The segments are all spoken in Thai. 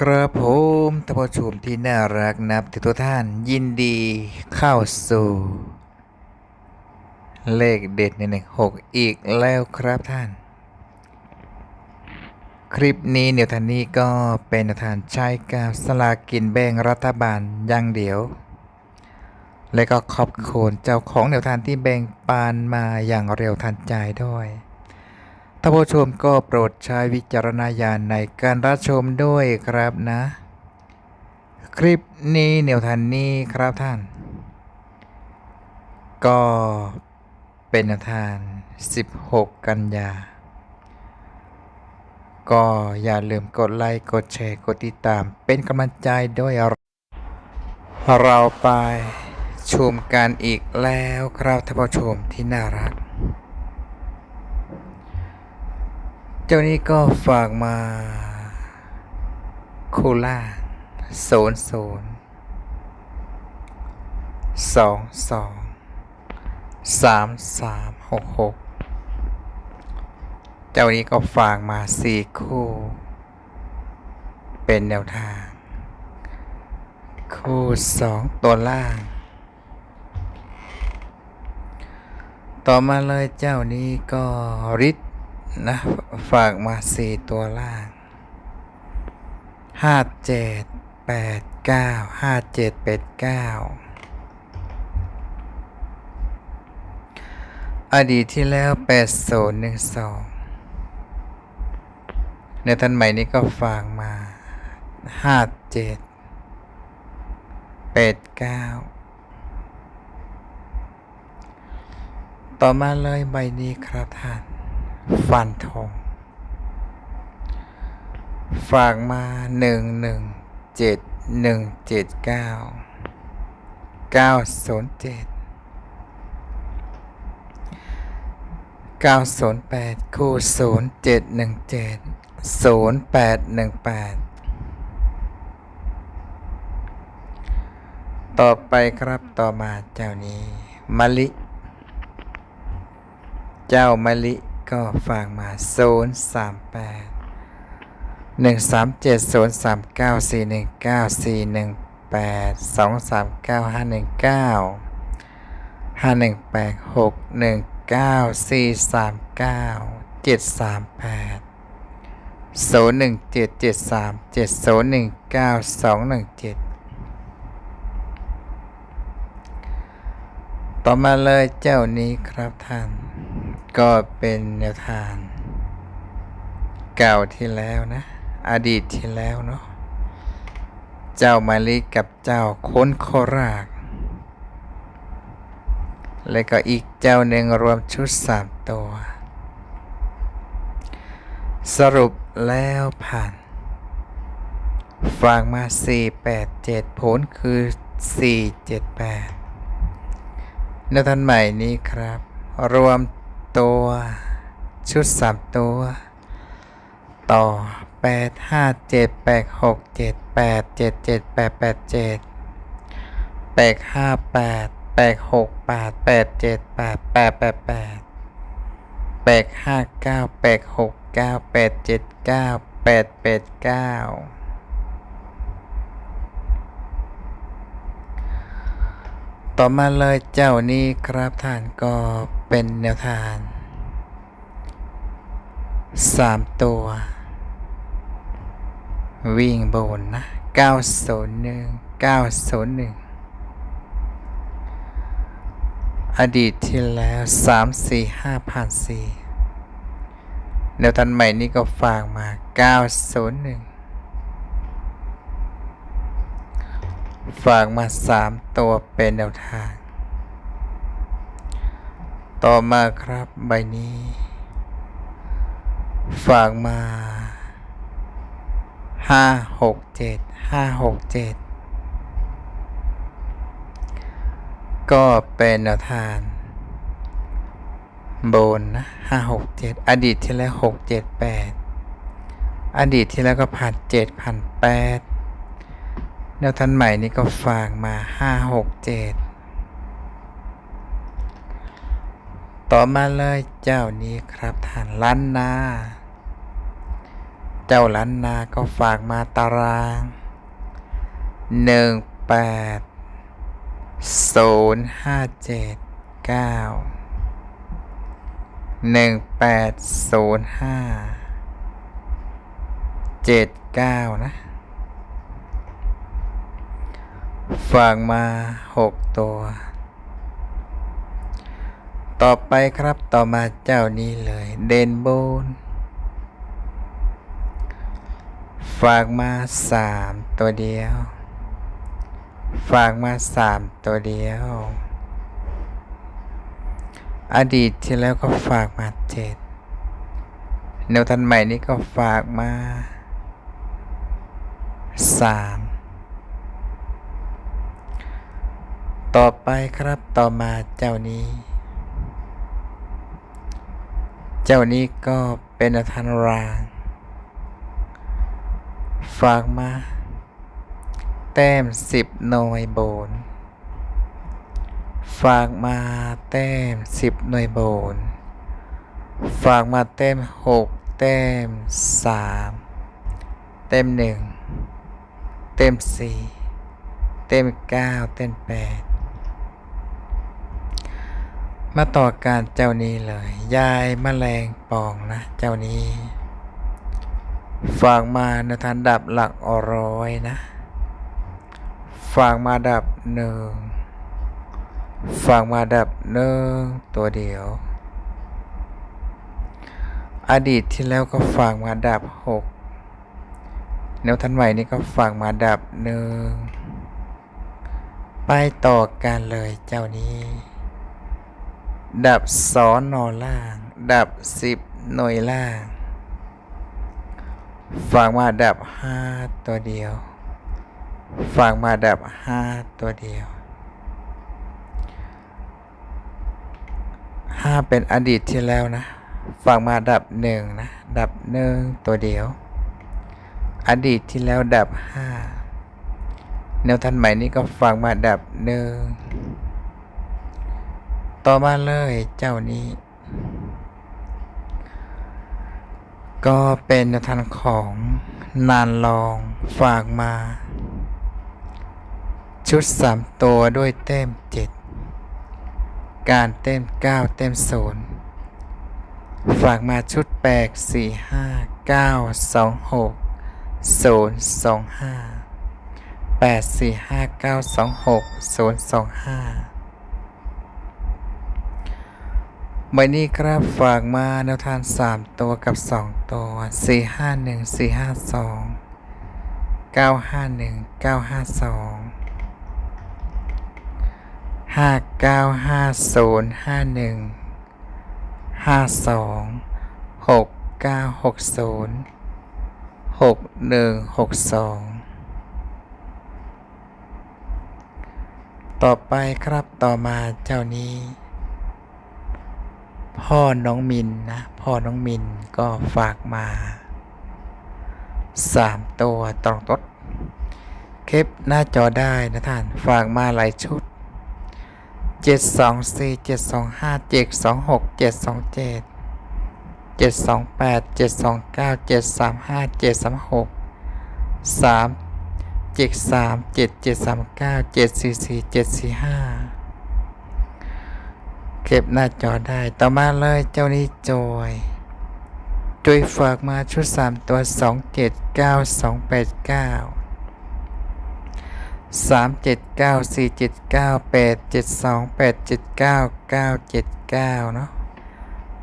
กระผมท่านผู้ชมที่น่ารักนับถือทุกท่านยินดีเข้าสู่ เลขเด็ดในหนึ่งหกอีกแล้วครับท่าน คลิปนี้เนียวทันนี้ก็เป็นแนวทานใช้กับสลากกินแบ่งรัฐบาลอย่างเดียว และก็ขอบคุณเจ้าของแนวทานที่แบ่งปานมาอย่างเร็วทันใจด้วย ท่านผู้ชมก็โปรดใช้วิจารณญาณในการรับชมด้วยครับนะ คลิปนี้แนวทางนี้ครับท่าน ก็เป็นแนวทาง 16 กันยา ก็อย่าลืมกดไลค์กดแชร์กดติดตามเป็นกำลังใจด้วยเราไปชมกันอีกแล้วครับท่านผู้ชมที่น่ารัก เจ้านี้ก็ฝากมาคูล่าโซนโซนสองสองสามสามหกหกเจ้านี้ก็ฝากมาสี่คู่ เป็นแนวทาง คู่สองตัวล่าง ต่อมาเลยเจ้านี้ก็ริด นะ ฝากมาสี่ตัวล่างห้าเจ็ดแปดเก้าห้าเจ็ดแปดเก้าอดีตที่แล้วแปดศูนย์หนึ่งสองในทันใหม่นี้ก็ฝากมาห้าเจ็ดแปดเก้าต่อมาเลยใบนี้ครับท่าน ฟันทอง ฝากมาหนึ่งหนึ่งเจ็ดหนึ่งเจ็ดเก้าเก้าศูนย์เจ็ดเก้าศูนย์แปดคู่ศูนย์เจ็ดหนึ่งเจ็ดศูนย์แปดหนึ่งแปดต่อไปครับต่อมาเจ้านี้มะลิ เจ้ามะลิ ก็ฝากมา 0 3 8 1 3 7 0 3 9 4 1 9 4 1 8 2 3 9 5 1 9 5 1 8 6 1 9 4 3 9 7 3 8 0 1 7 7 3 7 0 1 9 2 1 7 ต่อมาเลยเจ้านี้ครับท่าน ก็เป็นแนวทางเก่าที่แล้วนะ อดีตที่แล้วเนาะเจ้ามาลิกับเจ้าค้นโครากแล้วก็อีกเจ้าหนึ่งรวมชุดสามตัว สรุปแล้วผ่านฝากมา 4 8 7 ผลคือ 4 7 8ในทันใหม่นี้ครับ รวม ตัว ชุด3ตัว ต่อ 8 5 7 8 6 7 8 7 7 8 8 7 8 5 8 8 6 8 8 7 8 8 8 8 8 5 9 8 6 9 8 7 9 8 8 9 ต่อมาเลยเจ้านี้ครับท่านก็ เป็นแนวทางสามตัว วิ่งบนนะ 901 901 อดีตที่แล้ว 3 4 5ผ่าน4แนวทันใหม่นี้ก็ฝากมา 901 ฝากมา 3 ตัวเป็นแนวทาง ต่อมาครับใบนี้ ฝากมาห้าหกเจ็ดห้าหกเจ็ดก็เป็นแนวทางโบนนะห้าหกเจ็ดอดีตที่แล้วหกเจ็ดแปดอดีตที่แล้วก็ผ่านเจ็ดผ่านแปดแนวทันใหม่นี่ก็ฝากมาห้าหกเจ็ด อมาเลยเจ้านี้ครับฐานล้านนา เจ้าล้านนาก็ฝากมาตารางหนึ่งแปดศูนย์ห้าเจ็ดเก้าหนึ่งแปดศูนย์ห้าเจ็ดเก้านะ ฝากมาหกตัว ต่อไปครับต่อมาเจ้านี้เลยเดนโบน ฝากมาสามตัวเดียว ฝากมาสามตัวเดียว อดีตที่แล้วก็ฝากมาเจ็ดแนวทันใหม่นี้ก็ฝากมาสามต่อไปครับต่อมาเจ้านี้ เจ้านี้ก็เป็นแนวทันรางฝากมา แต้มสิบหน่วยโบน ฝากมาแต้มสิบหน่วยโบน ฝากมาแต้มหกแต้มสามแต้มหนึ่งแต้มสี่แต้มเก้าแต้มแปด มาต่อการเจ้านี้เลย ยายแมลงปองนะ เจ้านี้ ฝากมาในทันดับหลักอร้อยนะ ฝากมาดับหนึ่ง ฝากมาดับหนึ่งตัวเดียว อดีตที่แล้วก็ฝากมาดับหกแนวทันใหม่นี่ก็ฝากมาดับหนึ่ง ไปต่อกันเลยเจ้านี้ ดับสอนนอล่าง ดับสิบหน่วยล่าง ฝากมาดับห้าตัวเดียว ฝากมาดับห้าตัวเดียวห้าเป็นอดีตที่แล้วนะ ฝากมาดับหนึ่งนะ ดับหนึ่งตัวเดียว อดีตที่แล้วดับห้าแนวทันใหม่นี้ก็ฝากมาดับหนึ่ง ต่อมาเลยเจ้านี้ ก็เป็นทางของนานลองฝากมา ชุดสามตัวด้วยเต็มเจ็ดการเต็มเก้าเต็มศูนย์ฝากมาชุดแปดสี่ห้าเก้าสองหกศูนย์สองห้าแปดสี่ห้าเก้าสองหกศูนย์สองห้า ใบนี้ครับฝากมาแนวทางสามตัวกับสองตัวสี่ห้าหนึ่งสี่ห้าสองเก้าห้าหนึ่งเก้าห้าสองห้าเก้าห้าศูนย์ห้าหนึ่งห้าสองหกเก้าหกศูนย์หกหนึ่งหกสองต่อไปครับต่อมาเจ้านี้ พ่อน้องมินนะ พ่อน้องมินก็ฝากมาสามตัวตรงตดคลิปหน้าจอได้นะท่าน ฝากมาหลายชุด 724 725 726 727 728 729 735 736 3 73 7739 744 745 กเจ็ดสองเจ็ดเจ็ดสองแปดเจ็ดสองเก้าเจ็ดสามห้าเจ็ดสามหกสามเจ็ดสามเจ็ดเจ็ดสามเก้าเจ็ดสี่สี่เจ็ดสี่ห้าเก็บหน้าจอได้ ต่อมาเลยเจ้านี้จอยจอยฝากมาชุดสามตัวสองเจ็ดเก้าสองแปดเก้าสามเจ็ดเก้าสี่เจ็ดเก้าแปดเจ็ดสองแปดเจ็ดเก้าเก้าเจ็ดเก้าเนาะ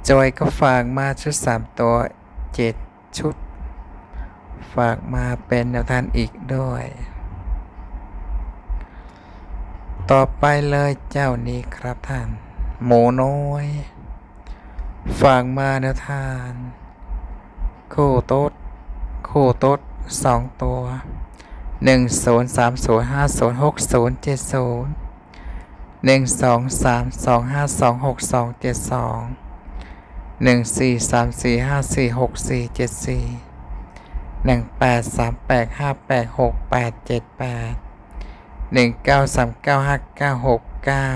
จอยก็ฝากมาชุดสามตัวเจ็ดชุด ฝากมาเป็นแนวทางอีกด้วย ต่อไปเลยเจ้านี้ครับท่าน หมูน้อย ฝากมาแนวทาน คู่โต๊ด คู่โต๊ดสองตัวหนึ่งศูนย์สามศูนย์ห้าศูนย์หกศูนย์เจ็ดศูนย์หนึ่งสองสามสองห้าสองหกสองเจ็ดสองหนึ่งสี่สามสี่ห้าสี่หกสี่เจ็ดสี่หนึ่งแปดสามแปดห้าแปดหกแปดเจ็ดแปดหนึ่งเก้าสามเก้าห้าเก้าหกเก้า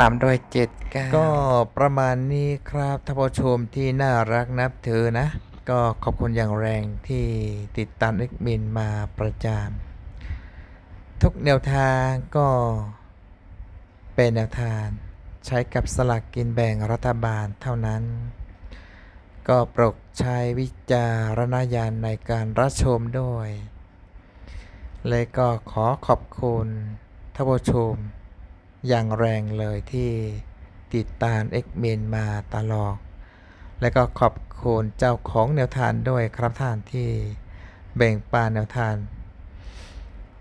ตามด้วยเจ็ดเก้าก็ประมาณนี้ครับท่านผู้ชมที่น่ารักนับถือนะ ก็ขอบคุณอย่างแรงที่ติดตามเอ็กมินมาประจามทุกแนวทางก็เป็นแนวทางใช้กับสลากกินแบ่งรัฐบาลเท่านั้น ก็โปรดใช้วิจารณญาณในการรับชมด้วย เลยก็ขอขอบคุณท่านผู้ชม อย่างแรงเลยที่ติดตามเอ็กเมนมาตลอด และก็ขอบคุณเจ้าของแนวทางด้วยครับท่านที่แบ่งปันแนวทาง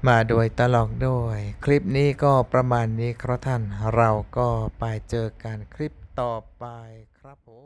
มาโดยตลอดด้วย คลิปนี้ก็ประมาณนี้ครับท่านเราก็ไปเจอกันคลิปต่อไปครับผม